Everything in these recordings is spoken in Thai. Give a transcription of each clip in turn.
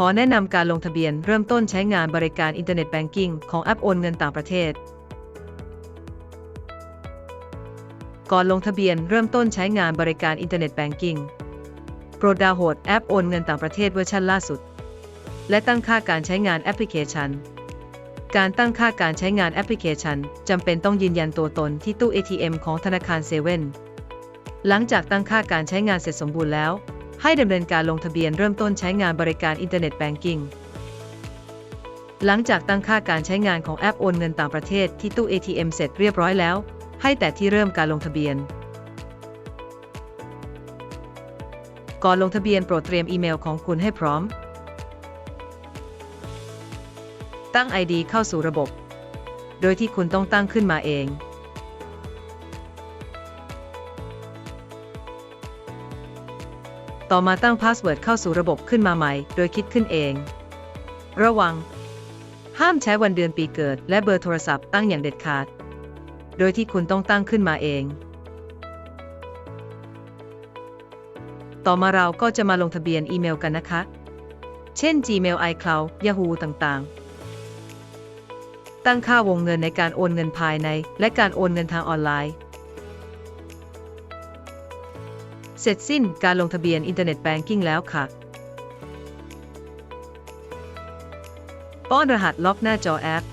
ขอแนะนำการลงทะเบียนเริ่มต้นใช้งานบริการอินเทอร์เน็ตแบงกิ้งของแอปโอนเงินต่างประเทศ ก่อนลงทะเบียนเริ่มต้นใช้งานบริการอินเทอร์เน็ตแบงกิ้งโปรดดาวน์โหลดแอปโอนเงินต่างประเทศเวอร์ชันล่าสุด และตั้งค่าการใช้งานแอปพลิเคชัน การตั้งค่าการใช้งานแอปพลิเคชันจำเป็นต้องยืนยันตัวตนที่ตู้ ATM ของธนาคารเซเว่นหลังจากตั้งค่าการใช้งานเสร็จสมบูรณ์แล้ว ให้ดำเนินการลงทะเบียนเริ่มต้นใช้งานบริการอินเทอร์เน็ตแบงกิ้งหลังจากตั้งค่าการใช้งานของแอปโอนเงินต่างประเทศที่ตู้ ATM เสร็จเรียบร้อยแล้ว ให้แต่ที่เริ่มการลงทะเบียน ก่อนลงทะเบียนโปรดเตรียมอีเมลของคุณให้พร้อม ตั้ง ID เข้าสู่ระบบ โดยที่คุณต้องตั้งขึ้นมาเอง ต่อมาตั้งพาสเวิร์ดเข้าสู่ระบบขึ้นมาใหม่ โดยคิดขึ้นเอง ระวัง ห้ามใช้วันเดือนปีเกิด และเบอร์โทรศัพท์ตั้งอย่างเด็ดขาด โดยที่คุณต้องตั้งขึ้นมาเอง ต่อมาเราก็จะมาลงทะเบียนอีเมลกันนะคะ เช่น Gmail iCloud Yahoo ต่างๆ ตั้งค่าวงเงินในการโอนเงินภายใน และการโอนเงินทางออนไลน์ ร็จสิ้นการลงทะเบียนอินเทอร์เน็ตแบงกิ้งแล้วค่ะ ป้อนรหัสล็อกหน้าจอแอป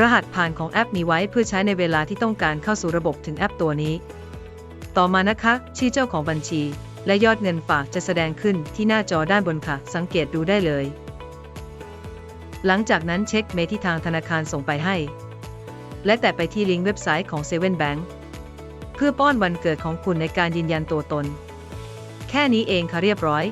รหัสผ่านของแอปมีไว้เพื่อใช้ในเวลาที่ต้องการเข้าสู่ระบบถึงแอปตัวนี้ ต่อมานะคะ ชื่อเจ้าของบัญชี และยอดเงินฝากจะแสดงขึ้นที่หน้าจอด้านบนค่ะ สังเกตดูได้เลย หลังจากนั้นเช็คเมที่ทางธนาคารส่งไปให้ และแตะไปที่ลิงก์เว็บไซต์ของ7 Bank เพื่อป้อนวันเกิดของคุณในการยืนยันตัวตน แค่นี้เองค่ะเรียบร้อย